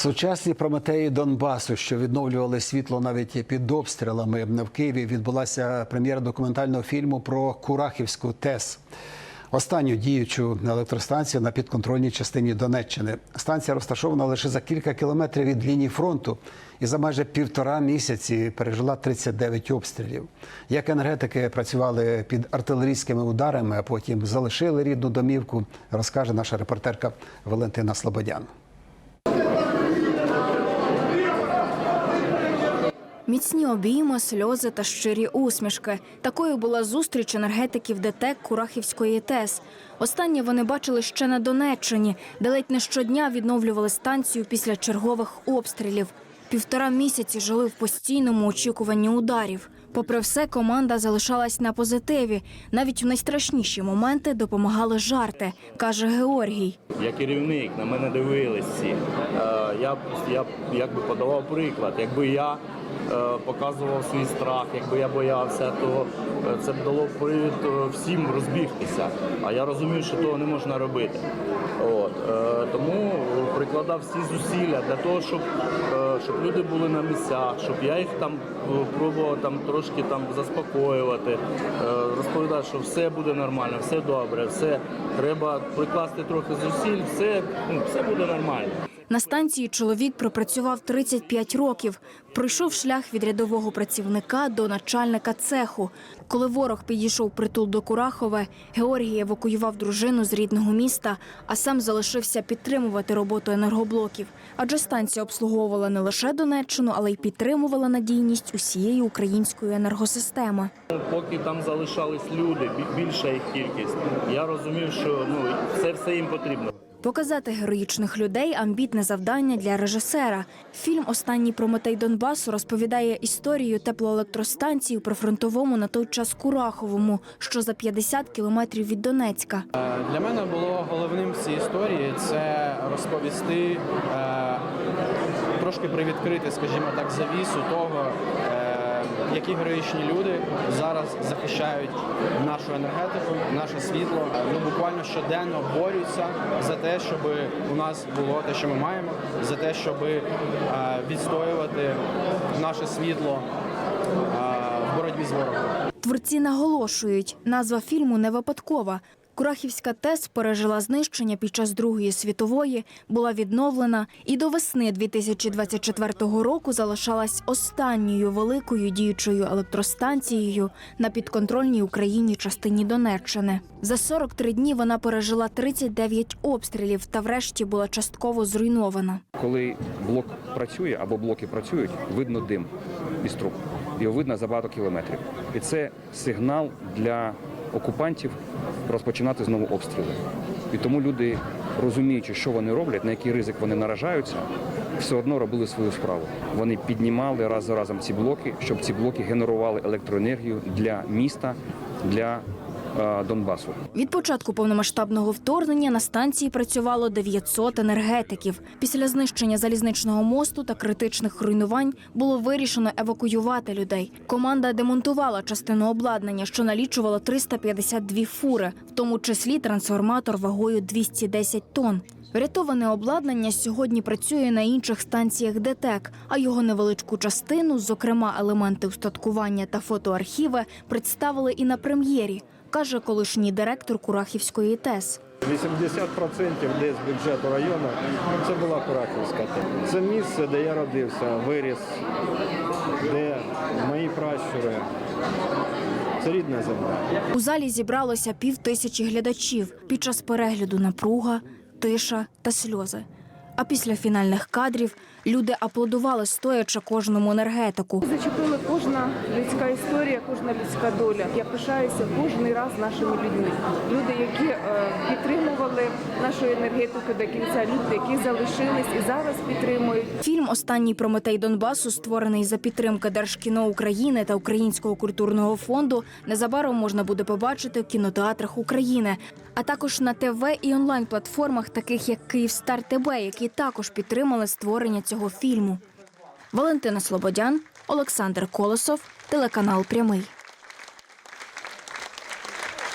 Сучасні прометеї Донбасу, що відновлювали світло навіть під обстрілами в Києві, відбулася прем'єра документального фільму про Курахівську ТЕС. Останню діючу електростанцію на підконтрольній частині Донеччини. Станція розташована лише за кілька кілометрів від лінії фронту і за майже півтора місяці пережила 39 обстрілів. Як енергетики працювали під артилерійськими ударами, а потім залишили рідну домівку, розкаже наша репортерка Валентина Слободян. Міцні обійми, сльози та щирі усмішки. Такою була зустріч енергетиків ДТЕК Курахівської ТЕС. Останнє вони бачили ще на Донеччині, де ледь не щодня відновлювали станцію після чергових обстрілів. Півтора місяці жили в постійному очікуванні ударів. Попри все, команда залишалась на позитиві. Навіть в найстрашніші моменти допомагали жарти, каже Георгій. Я керівник, на мене дивились всі. Е, Я, я якби подавав приклад. Якби я показував свій страх, якби я боявся, то е, це б дало привід е, всім розбігтися. А я розумів, що того не можна робити. От. е, Тому прикладав всі зусилля для того, щоб, е, щоб люди були на місцях, щоб я їх там е, пробував там трошки там заспокоювати, е, розповідати, що все буде нормально, все добре, все треба прикласти трохи зусиль, все, ну, все буде нормально. На станції чоловік пропрацював 35 років. Пройшов шлях від рядового працівника до начальника цеху. Коли ворог підійшов притул до Курахове, Георгій евакуював дружину з рідного міста, а сам залишився підтримувати роботу енергоблоків. Адже станція обслуговувала не лише Донеччину, але й підтримувала надійність усієї української енергосистеми. Поки там залишались люди, більша їх кількість, я розумів, що ну, це все їм потрібно. Показати героїчних людей амбітне завдання для режисера. Фільм Останній прометей Донбасу розповідає історію теплоелектростанції у прифронтовому на той час Кураховому, що за 50 кілометрів від Донецька. Е, Для мене було головним в цій історії це розповісти, е, трошки привідкрити, скажімо так, завісу того, е, які героїчні люди зараз захищають нашу енергетику, наше світло. Ну буквально щоденно борються за те, щоб у нас було те, що ми маємо, за те, щоб е, відстоювати наше світло е, в боротьбі з ворогом. Творці наголошують, назва фільму не випадкова. Курахівська ТЕС пережила знищення під час Другої світової, була відновлена і до весни 2024 року залишалась останньою великою діючою електростанцією на підконтрольній Україні частині Донеччини. За 43 дні вона пережила 39 обстрілів та врешті була частково зруйнована. Коли блок працює або блоки працюють, видно дим із труб. Його видно за багато кілометрів. І це сигнал для окупантів розпочинати знову обстріли. І тому люди, розуміючи, що вони роблять, на який ризик вони наражаються, все одно робили свою справу. Вони піднімали раз за разом ці блоки, щоб ці блоки генерували електроенергію для міста, для Донбасу. Від початку повномасштабного вторгнення на станції працювало 900 енергетиків. Після знищення залізничного мосту та критичних руйнувань було вирішено евакуювати людей. Команда демонтувала частину обладнання, що налічувало 352 фури, в тому числі трансформатор вагою 210 тонн. Врятоване обладнання сьогодні працює на інших станціях ДТЕК, а його невеличку частину, зокрема елементи устаткування та фотоархіви, представили і на прем'єрі, каже колишній директор Курахівської ТЕС. 80% десь бюджету району це була Курахівська. ТЕС. Це місце, де я родився, виріс, де мої пращури. Це рідна земля. У залі зібралося пів тисячі глядачів. Під час перегляду напруга, тиша та сльози. А після фінальних кадрів люди аплодували стоячи кожному енергетику. Зачепила кожна людська історія, кожна людська доля. Я пишаюся кожен раз нашими людьми. Люди, які е, підтримували нашу енергетику до кінця, люди, які залишились і зараз підтримують. Фільм Останній прометей Донбасу, створений за підтримки Держкіно України та Українського культурного фонду, незабаром можна буде побачити в кінотеатрах України, а також на ТВ і онлайн платформах, таких як Київстар ТБ, які також підтримали створення цього фільму. Валентина Слободян, Олександр Колосов, телеканал Прямий.